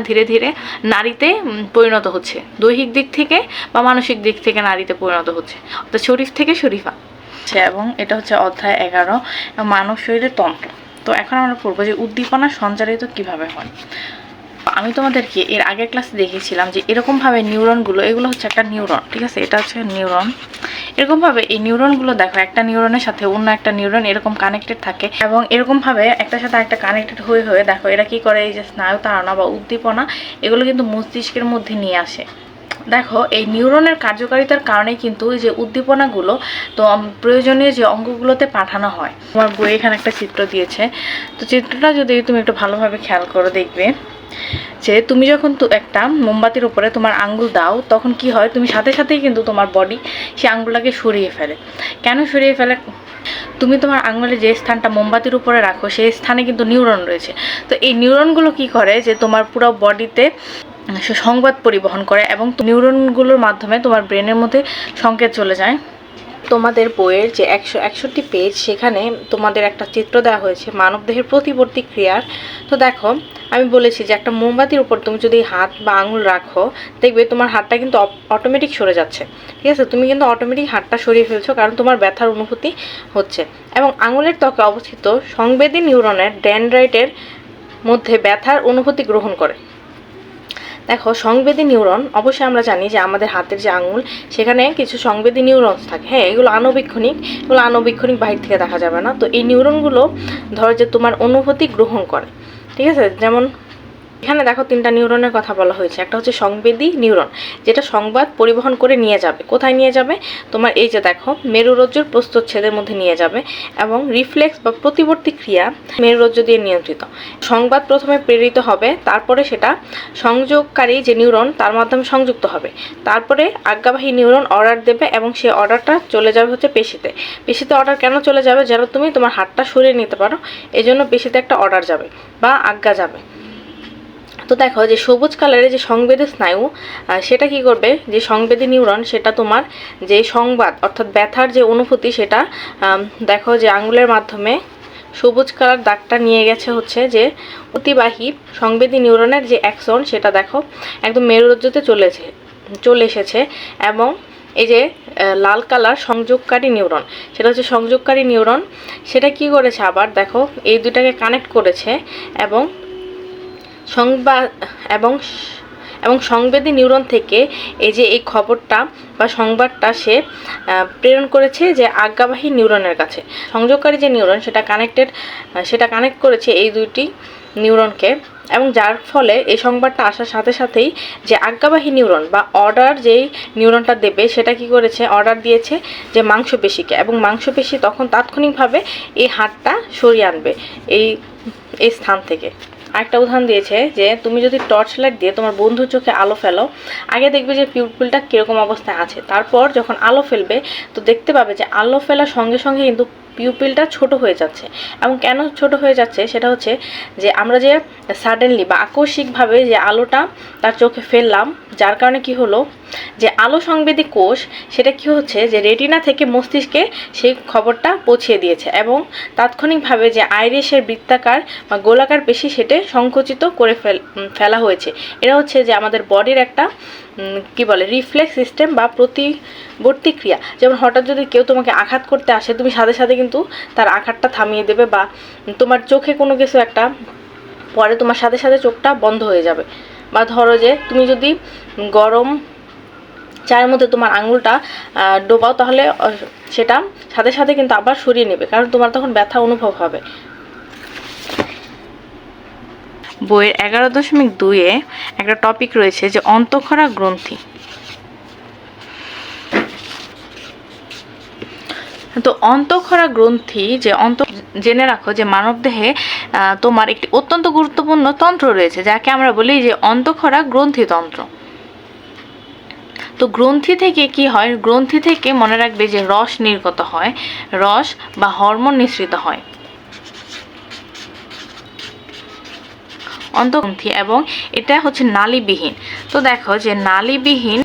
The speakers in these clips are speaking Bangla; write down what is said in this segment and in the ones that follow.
ধীরে ধীরে নারীতে পরিণত হচ্ছে। দৈহিক দিক থেকে বা মানসিক দিক থেকে নারীতে পরিণত হচ্ছে। অর্থাৎ শরীফ থেকে শরীফা। আচ্ছা, এবং এটা হচ্ছে অধ্যায় এগারো মানব শরীরের তন্ত্র। তো এখন আমরা পড়ব যে উদ্দীপনা সঞ্চারিত কীভাবে হয়। আমি তোমাদেরকে এর আগের ক্লাসে দেখিয়েছিলাম যে এরকমভাবে নিউরনগুলো এগুলো হচ্ছে একটা নিউরন ঠিক আছে? এটা হচ্ছে নিউরন এরকমভাবে এই নিউরনগুলো দেখো, একটা নিউরনের সাথে অন্য একটা নিউরন এরকম কানেক্টেড থাকে এবং এরকমভাবে একটার সাথে একটা কানেক্টেড হয়ে হয়ে দেখো, এরা কি করে? এই যে স্নায়ু তাড়না বা উদ্দীপনা, এগুলো কিন্তু মস্তিষ্কের মধ্যে নিয়ে আসে। দেখো, এই নিউরনের কার্যকারিতার কারণে কিন্তু এই যে উদ্দীপনাগুলো, তো প্রয়োজনীয় যে অঙ্গগুলোতে পাঠানো হয়। তোমার বই এখানে একটা চিত্র দিয়েছে। তো চিত্রটা যদি তুমি একটু ভালোভাবে খেয়াল করো দেখবে। যে তুমি যখন একটা মোমবাতির উপরে তোমার আঙ্গুল দাও, তখন কি হয়? তুমি সাথে সাথেই কিন্তু তোমার বডি সেই আঙ্গুলটাকে সরিয়ে ফেলে। কেন সরিয়ে ফেলে? তুমি তোমার আঙুলে যে স্থানটা মোমবাতির উপরে রাখো, সেই স্থানে কিন্তু নিউরন রয়েছে। তো এই নিউরনগুলো কি করে? যে তোমার পুরো বডিতে সংবাদ পরিবহন করে এবং নিউরনগুলোর মাধ্যমে তোমার ব্রেনের মধ্যে সংকেত চলে যায়। তোমাদের বইয়ের যে একশো একষট্টি পেজ সেখানে তোমাদের একটা চিত্র দেওয়া হয়েছে, মানবদেহের প্রতিবর্তী ক্রিয়ার। তো দেখো, আমি বলেছি যে একটা মোমবাতির উপর তুমি যদি হাত বা আঙুল রাখো, দেখবে তোমার হাতটা কিন্তু অটোমেটিক সরে যাচ্ছে। ঠিক আছে? তুমি কিন্তু অটোমেটিক হাতটা সরিয়ে ফেলছো কারণ তোমার ব্যথার অনুভূতি হচ্ছে। এবং আঙুলের ত্বকে অবস্থিত সংবেদী নিউরনের ড্যান্ড্রাইটের মধ্যে ব্যথার অনুভূতি গ্রহণ করে। দেখো, সংবেদী নিউরন, অবশ্যই আমরা জানি যে আমাদের হাতের যে আঙুল, সেখানে কিছু সংবেদী নিউরনস থাকে। হ্যাঁ এগুলো আনবীক্ষণিক এগুলো আনবীক্ষণিক বাহির থেকে দেখা যাবে না। তো এই নিউরনগুলো ধরো যে তোমার অনুভূতি গ্রহণ করে, ঠিক আছে? যেমন এখানে দেখো তিনটা নিউরনের কথা বলা হয়েছে। একটা হচ্ছে সংবেদী নিউরন, যেটা সংবাদ পরিবহন করে নিয়ে যাবে। কোথায় নিয়ে যাবে? তোমার এই যে দেখো, মেরুরজ্জুর প্রস্তচ্ছেদের মধ্যে নিয়ে যাবে এবং রিফ্লেক্স বা প্রতিবর্তী ক্রিয়া মেরুরজ্জু দিয়ে নিয়ন্ত্রিত। সংবাদ প্রথমে প্রেরিত হবে, তারপরে সেটা সংযোগকারী যে নিউরন, তার মাধ্যমে সংযুক্ত হবে। তারপরে আজ্ঞাবাহী নিউরন অর্ডার দেবে এবং সেই অর্ডারটা চলে যাবে হচ্ছে পেশিতে। পেশিতে অর্ডার কেন চলে যাবে? যেন তুমি তোমার হাতটা সরিয়ে নিতে পারো এই জন্য পেশিতে একটা অর্ডার যাবে বা আজ্ঞা যাবে। তো দেখো যে সবুজ কালারের যে সংবেদী স্নায়ু সেটা কি করবে? যে সংবেদী নিউরন, সেটা তোমার যে সংবাদ, অর্থাৎ ব্যথার যে অনুভূতি, সেটা দেখো যে আঙ্গুলের মাধ্যমে সবুজ কালার দাগটা নিয়ে গেছে হচ্ছে যে অতিবাহী সংবেদী নিউরনের যে অ্যাকশন, সেটা দেখো একদম মেরুরজ্জুতে চলেছে, চলে এসেছে এবং এই যে লাল কালার সংযোগকারী নিউরন, সেটা হচ্ছে সংযোগকারী নিউরন, সেটা কি করেছে আবার? দেখো এই দুটাকে কানেক্ট করেছে এবং সংবাদ এবং এবং সংবেদী নিউরন থেকে এই যে এই খবরটা বা সংবাদটা সে প্রেরণ করেছে যে আজ্ঞাবাহী নিউরনের কাছে। সংযোগকারী যে নিউরন, সেটা কানেক্টেড সেটা কানেক্ট করেছে এই দুইটি নিউরনকে এবং যার ফলে এই সংবাদটা আসার সাথে সাথেই যে আজ্ঞাবাহী নিউরন বা অর্ডার যেই নিউরনটা দেবে, সেটা কি করেছে? অর্ডার দিয়েছে যে মাংসপেশিকে এবং মাংসপেশি তখন তাৎক্ষণিকভাবে এই হাতটা সরিয়ে আনবে এই এই স্থান থেকে। আরেকটা উদাহরণ দিয়েছে যে তুমি যদি টর্চ লাইট দিয়ে তোমার বন্ধুর চোখে আলো ফেলো, আগে দেখবে যে পিউপিলটা কীরকম অবস্থায় আছে। তারপর যখন আলো ফেলবে, তো দেখতে পাবে যে আলো ফেলার সঙ্গে সঙ্গে কিন্তু পিউপিলটা ছোট হয়ে যাচ্ছে। এবং কেন ছোট হয়ে যাচ্ছে সেটা হচ্ছে যে আমরা যে সাডেনলি বা আকস্মিকভাবে যে আলোটা তার চোখে ফেললাম, যার কারণে কি হলো যে আলো সংবেদী কোষ সেটা কি হচ্ছে যে রেটিনা থেকে মস্তিষ্কে সেই খবরটা পৌঁছিয়ে দিয়েছে এবং তাৎক্ষণিকভাবে যে আইরিশের বৃত্তাকার বা গোলাকার পেশি সেটে সংকুচিত করে ফেলা হয়েছে। এটা হচ্ছে যে আমাদের বডির একটা কি বলে রিফ্লেক্স সিস্টেম বা প্রতিবর্তী ক্রিয়া। যেমন হঠাৎ যদি কেউ তোমাকে আঘাত করতে আসে, তুমি সাথে সাথে কিন্তু তার আঘাতটা থামিয়ে দেবে বা তোমার চোখে কোনো কিছু একটা পরে তোমার সাথে সাথে চোখটা বন্ধ হয়ে যাবে। বা ধরো যে তুমি যদি গরম চায়ের মধ্যে তোমার আঙুলটা ডোবাও, তাহলে সেটা সাথে সাথে কিন্তু আবার সরিয়ে নেবে। কারণ তোমার তখন ব্যথা অনুভব হবে। বইয়ের এগারো দশমিক দুইয়ে একটা টপিক রয়েছে যে অন্তঃক্ষরা গ্রন্থি। তো অন্তঃক্ষরা গ্রন্থি যে অন্ত জেনে রাখো যে মানবদেহে তোমার একটি অত্যন্ত গুরুত্বপূর্ণ তন্ত্র রয়েছে, যাকে আমরা বলি যে অন্তঃক্ষরা গ্রন্থিতন্ত্র তো গ্রন্থি থেকে কি হয়? গ্রন্থি থেকে মনে রাখবে যে রস নির্গত হয়, রস বা হরমোন নিঃসৃত হয়। অন্তগ্রন্থি এবং এটা হচ্ছে নালীবিহীন। তো দেখো যে নালীবিহীন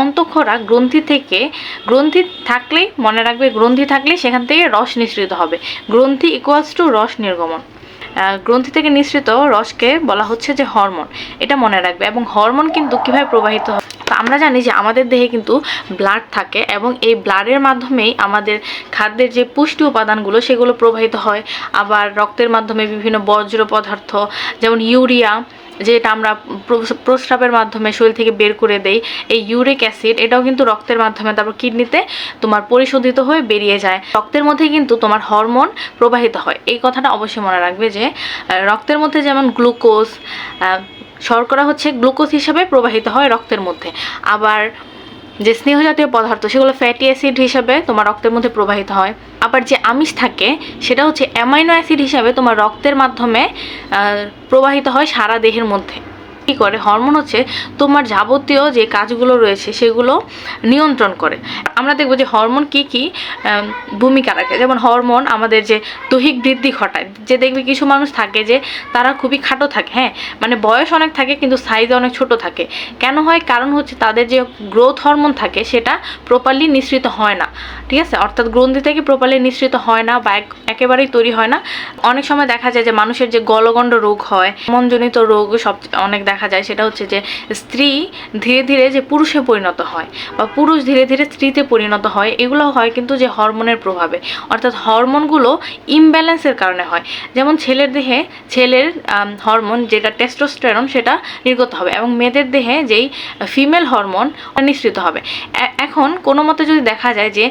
অন্ত অন্তঃক্ষরা গ্রন্থি থেকে, গ্রন্থি থাকলেই মনে রাখবে, গ্রন্থি থাকলে সেখান থেকে রস নিঃসৃত হবে। গ্রন্থি ইকুয়ালস টু রস নির্গমন। গ্রন্থি থেকে নিঃসৃত রসকে বলা হচ্ছে যে হরমোন। এটা মনে রাখবে এবং হরমোন কিন্তু কীভাবে প্রবাহিত হয়? তো আমরা জানি যে আমাদের দেহে কিন্তু ব্লাড থাকে এবং এই ব্লাডের মাধ্যমেই আমাদের খাদ্যের যে পুষ্টি উপাদানগুলো সেগুলো প্রবাহিত হয়। আবার রক্তের মাধ্যমে বিভিন্ন বর্জ্য পদার্থ, যেমন ইউরিয়া যেটা আমরা প্র- প্রস্রাবের মাধ্যমে শরীর থেকে বের করে দেই, এই ইউরিক অ্যাসিড, এটাও কিন্তু রক্তের মাধ্যমে তারপর কিডনিতে তোমার পরিশোধিত হয়ে বেরিয়ে যায়। রক্তের মধ্যে কিন্তু তোমার হরমোন প্রবাহিত হয়। এই কথাটা অবশ্যই মনে রাখবে যে রক্তের মধ্যে যেমন গ্লুকোজ শর্করা হচ্ছে গ্লুকোজ হিসাবে প্রবাহিত হয় রক্তের মধ্যে। আবার যে স্নেহ জাতীয় পদার্থ, সেগুলো ফ্যাটি অ্যাসিড হিসাবে তোমার রক্তের মধ্যে প্রবাহিত হয়। আবার যে আমিষ থাকে, সেটা হচ্ছে অ্যামাইনো অ্যাসিড হিসাবে তোমার রক্তের মাধ্যমে প্রবাহিত হয় সারা দেহের মধ্যে। কী করে? হরমোন হচ্ছে তোমার যাবতীয় যে কাজগুলো রয়েছে সেগুলো নিয়ন্ত্রণ করে। আমরা দেখব যে হরমোন কি কি ভূমিকা রাখে। যেমন হরমোন আমাদের যে দৈহিক বৃদ্ধি ঘটায়। যে দেখবে কিছু মানুষ থাকে যে তারা খুবই খাটো থাকে হ্যাঁ? মানে বয়স অনেক থাকে কিন্তু সাইজ অনেক ছোট থাকে। কেন হয়? কারণ হচ্ছে তাদের যে গ্রোথ হরমোন থাকে সেটা প্রপারলি নিঃসৃত হয় না। ঠিক আছে? অর্থাৎ গ্রন্থি থেকে প্রপারলি নিঃসৃত হয় না বা একেবারেই তৈরি হয় না। অনেক সময় দেখা যায় যে মানুষের যে গলগণ্ড রোগ হয়, মনজনিত রোগ সব অনেক দেখা যায় সেটা হচ্ছে যে স্ত্রী ধীরে ধীরে যে পুরুষে পরিণত হয় বা পুরুষ ধীরে ধীরে স্ত্রীতে পরিণত হয়, এগুলো হয় কিন্তু যে হরমোনের প্রভাবে। অর্থাৎ হরমোনগুলো ইমব্যালেন্সের কারণে হয়। যেমন ছেলের দেহে ছেলের হরমোন যেটা টেস্টোস্টেরন সেটা নির্গত হবে এবং মেয়েদের দেহে যেই ফিমেল হরমোন নিঃসৃত হবে। এখন কোনো মতে যদি দেখা যায় যে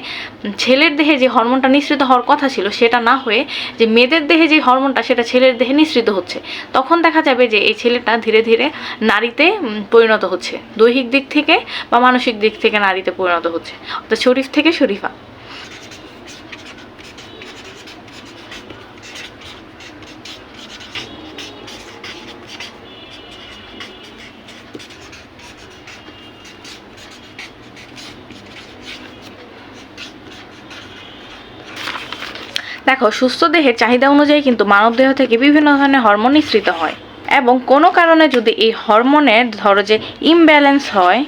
ছেলের দেহে যে হরমোনটা নিঃসৃত হওয়ার কথা ছিল সেটা না হয়ে যে মেয়েদের দেহে যে হরমোনটা সেটা ছেলের দেহে নিঃসৃত হচ্ছে, তখন দেখা যাবে যে এই ছেলেটা ধীরে ধীরে নারীতে পরিণত হচ্ছে। দৈহিক দিক থেকে বা মানসিক দিক থেকে নারীতে পরিণত হচ্ছে। অর্থাৎ শরীফ থেকে শরীফা। দেখো, সুস্থ দেহের চাহিদা অনুযায়ী কিন্তু মানব দেহ থেকে বিভিন্ন ধরনের হরমোন নিঃসৃত হয়। এবং কোনো কারণে যদি এই হরমোনের ধরো যে ইমব্যালেন্স হয়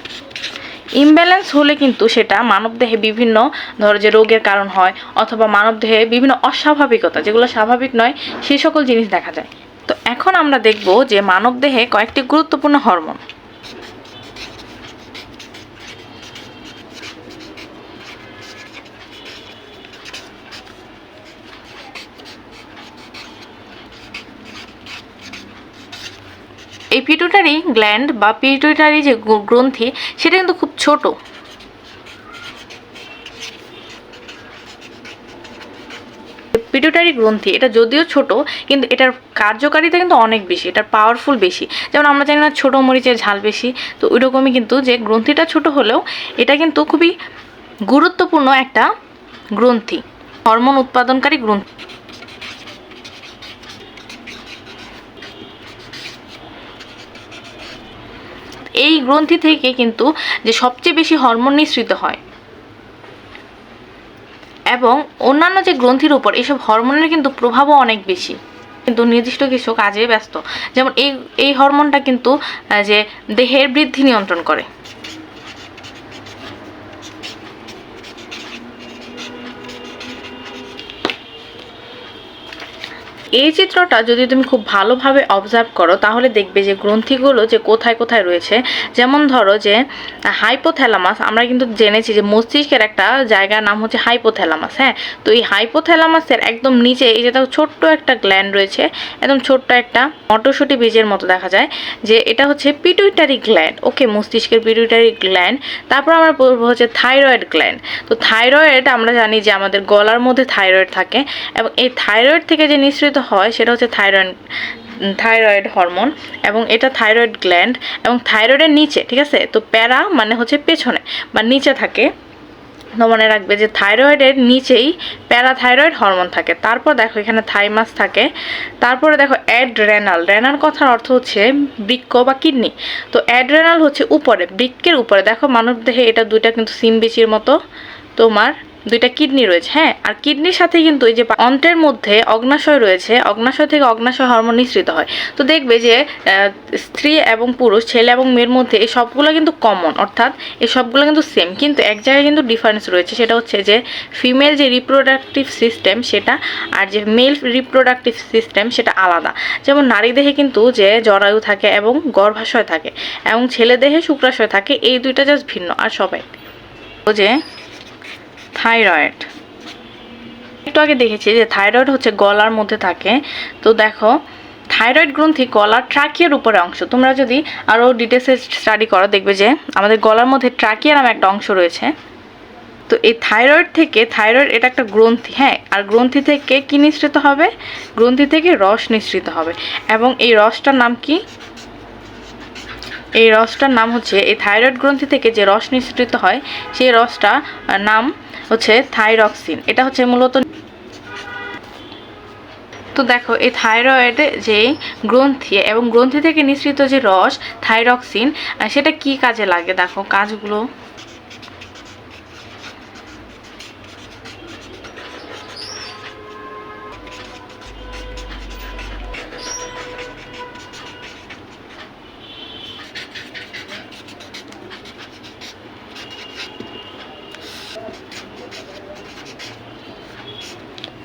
ইমব্যালেন্স হলে কিন্তু সেটা মানবদেহে বিভিন্ন ধরো যে রোগের কারণ হয় অথবা মানবদেহে বিভিন্ন অস্বাভাবিকতা, যেগুলো স্বাভাবিক নয় সেই সকল জিনিস দেখা যায়। তো এখন আমরা দেখব যে মানবদেহে কয়েকটি গুরুত্বপূর্ণ হরমোন। পিটুটারি গ্ল্যান্ড বা পিটুটারি যে গ্র- গ্রন্থি, সেটা কিন্তু খুব ছোট। পিটুটারি গ্রন্থি, এটা যদিও ছোট, কিন্তু এটার কার্যকারিতা কিন্তু অনেক বেশি, এটার পাওয়ারফুল বেশি। যেমন আমরা জানি না ছোটো মরিচের ঝাল বেশি, তো ওই রকমই কিন্তু যে গ্রন্থিটা ছোট হলেও এটা কিন্তু খুবই গুরুত্বপূর্ণ একটা গ্রন্থি, হরমোন উৎপাদনকারী গ্রন্থি। এই গ্রন্থি থেকে কিন্তু যে সবচেয়ে বেশি হরমোন নিঃসৃত হয়। এবং অন্যান্য যে গ্রন্থির উপর এইসব হরমোনের কিন্তু প্রভাবও অনেক বেশি। কিন্তু নির্দিষ্ট কিছু কাজে ব্যস্ত। যেমন এই এই হরমোনটা কিন্তু যে দেহের বৃদ্ধি নিয়ন্ত্রণ করে। এই চিত্রটা যদি তুমি খুব ভালোভাবে অবজার্ভ করো, তাহলে দেখবে যে গ্রন্থিগুলো যে কোথায় কোথায় রয়েছে। যেমন ধরো যে হাইপোথ্যালামাস আমরা কিন্তু জেনেছি যে মস্তিষ্কের একটা জায়গার নাম হচ্ছে হাইপোথ্যালামাস হ্যাঁ? তো এই হাইপোথ্যালামাসের একদম নিচে এই যে দেখো ছোট্ট একটা গ্ল্যান্ড রয়েছে, একদম ছোট্ট একটা মটরশুঁটি বীজের মতো দেখা যায়, যে এটা হচ্ছে পিটুইটারি গ্ল্যান্ড ওকে মস্তিষ্কের পিটুইটারি গ্ল্যান্ড তারপর আমরা বলব হচ্ছে থাইরয়েড গ্ল্যান্ড তো থাইরয়েড আমরা জানি যে আমাদের গলার মধ্যে থাইরয়েড থাকে, এবং এই থাইরয়েড থেকে যে নিঃসৃত হয় সেটা হচ্ছে থাইরয়েড থাইরয়েড হরমোন এবং এটা থাইরয়েড গ্ল্যান্ড এবং থাইরয়েডের নিচে, ঠিক আছে? তো প্যারা মানে হচ্ছে পেছনে বা নিচে থাকে। তো মনে রাখবে যে থাইরয়েডের নিচেই প্যারাথাইরয়েড হরমোন থাকে। তারপর দেখো এখানে থাইমাস থাকে। তারপরে দেখো অ্যাড্রেনাল রেনাল কথার অর্থ হচ্ছে বৃক্ক বা কিডনি। তো অ্যাড্রেনাল হচ্ছে উপরে, বৃক্কের উপরে। দেখো মানব দেহে এটা দুইটা কিন্তু সিম বিচির মতো তোমার দুইটা কিডনি রয়েছে হ্যাঁ? আর কিডনির সাথে কিন্তু এই যে অন্ত্রের মধ্যে অগ্নাশয় রয়েছে, অগ্নাশয় থেকে অগ্নাশয় হরমোন নিঃসৃত হয়। তো দেখবে যে স্ত্রী এবং পুরুষ, ছেলে এবং মেয়ের মধ্যে এই সবগুলো কিন্তু কমন অর্থাৎ এই সবগুলো কিন্তু সেম কিন্তু এক জায়গায় কিন্তু ডিফারেন্স রয়েছে, সেটা হচ্ছে যে ফিমেল যে রিপ্রোডাক্টিভ সিস্টেম সেটা আর যে মেল রিপ্রোডাক্টিভ সিস্টেম সেটা আলাদা। যেমন নারী দেহে কিন্তু যে জরায়ু থাকে এবং গর্ভাশয় থাকে, এবং ছেলে দেহে শুক্রাশয় থাকে, এই দুইটা জাস্ট ভিন্ন, আর সবাই। যে থাইরয়েড একটু আগে দেখেছি যে থাইরয়েড হচ্ছে গলার মধ্যে থাকে। তো দেখো থাইরয়েড গ্রন্থি গলার ট্রাকিয়ার উপরে অংশ। তোমরা যদি আরও ডিটেলসে স্টাডি করো, দেখবে যে আমাদের গলার মধ্যে ট্রাকিয়া নামে একটা অংশ রয়েছে। তো এই থাইরয়েড থেকে থাইরয়েড এটা একটা গ্রন্থি হ্যাঁ? আর গ্রন্থি থেকে কি নিঃসৃত হবে? গ্রন্থি থেকে রস নিঃসৃত হবে। এবং এই রসটার নাম কি? এই রসটার নাম হচ্ছে, এই থাইরয়েড গ্রন্থি থেকে যে রস নিঃসৃত হয়, সেই রসটা নাম হচ্ছে থাইরক্সিন। এটা হচ্ছে মূলত তো দেখো, এই থাইরয়েড যে গ্রন্থি এবং গ্রন্থি থেকে নিঃসৃত যে রস, থাইরক্সিন সেটা কি কাজে লাগে? দেখো, কাজগুলো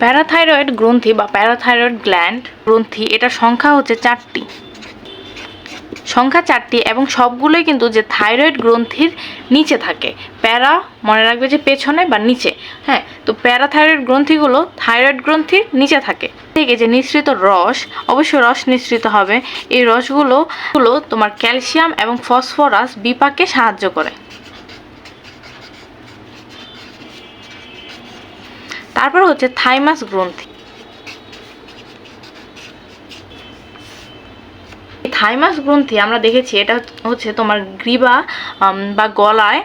প্যারাথাইরয়েড গ্রন্থি বা প্যারাথাইরয়েড গ্ল্যান্ড গ্রন্থি এটার সংখ্যা হচ্ছে চারটি। সংখ্যা চারটি এবং সবগুলোই কিন্তু যে থাইরয়েড গ্রন্থির নিচে থাকে। প্যারা মনে রাখবে যে পেছনে বা নিচে হ্যাঁ? তো প্যারাথাইরয়েড গ্রন্থিগুলো থাইরয়েড গ্রন্থির নিচে থাকে। থেকে যে নিঃসৃত রস, অবশ্যই রস নিঃসৃত হবে। এই রসগুলো গুলো তোমার ক্যালসিয়াম এবং ফসফরাস বিপাকে সাহায্য করে। তারপর হচ্ছে থাইমাস গ্রন্থি। থাইমাস গ্রন্থি আমরা দেখেছি, এটা হচ্ছে তোমার গ্রীবা বা গলায়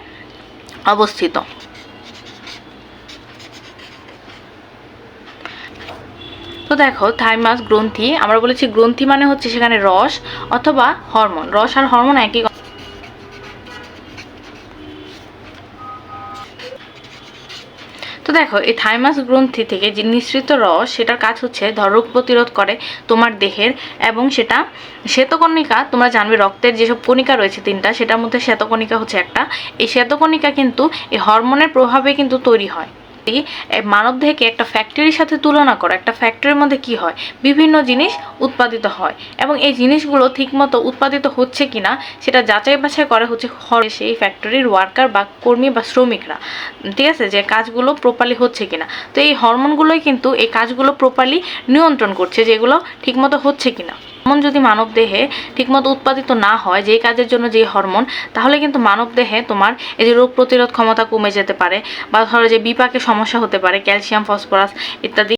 অবস্থিত। তো দেখো, থাইমাস গ্রন্থি, আমরা বলেছি গ্রন্থি মানে হচ্ছে সেখানে রস অথবা হরমোন। রস আর হরমোন একই কথা। তো দেখো, এই থাইমাস গ্রন্থি থেকে যে নিঃসৃত রস, সেটার কাজ হচ্ছে ধর রোগ প্রতিরোধ করে তোমার দেহের এবং সেটা শ্বেতকণিকা, তোমরা জানবে রক্তের যেসব কণিকা রয়েছে তিনটা, সেটার মধ্যে শ্বেতকণিকা হচ্ছে একটা। এই শ্বেতকণিকা কিন্তু এই হরমোনের প্রভাবে কিন্তু তৈরি হয়। যদি মানব দেহকে একটা ফ্যাক্টরির সাথে তুলনা করো, একটা ফ্যাক্টরির মধ্যে কি হয়? বিভিন্ন জিনিস উৎপাদিত হয়। এবং এই জিনিসগুলো ঠিকমতো উৎপাদিত হচ্ছে কিনা, সেটা যাচাই বাছাই করে হচ্ছে হর- সেই ফ্যাক্টরির ওয়ার্কার বা কর্মী বা শ্রমিকরা। ঠিক আছে? যে কাজগুলো প্রপারলি হচ্ছে কিনা। তো এই হরমোনগুলোই কিন্তু এই কাজগুলো প্রপারলি নিয়ন্ত্রণ করছে যেগুলো ঠিকমতো হচ্ছে কিনা। হরমোন যদি মানব দেহে ঠিকমতো উৎপাদিত না হয় যে কাজের জন্য যে হরমোন, তাহলে কিন্তু মানব দেহে তোমার এই যে রোগ প্রতিরোধ ক্ষমতা কমে যেতে পারে বা ধরো যে বিপাকে সমস্যা হতে পারে, ক্যালসিয়াম, ফসফরাস ইত্যাদি।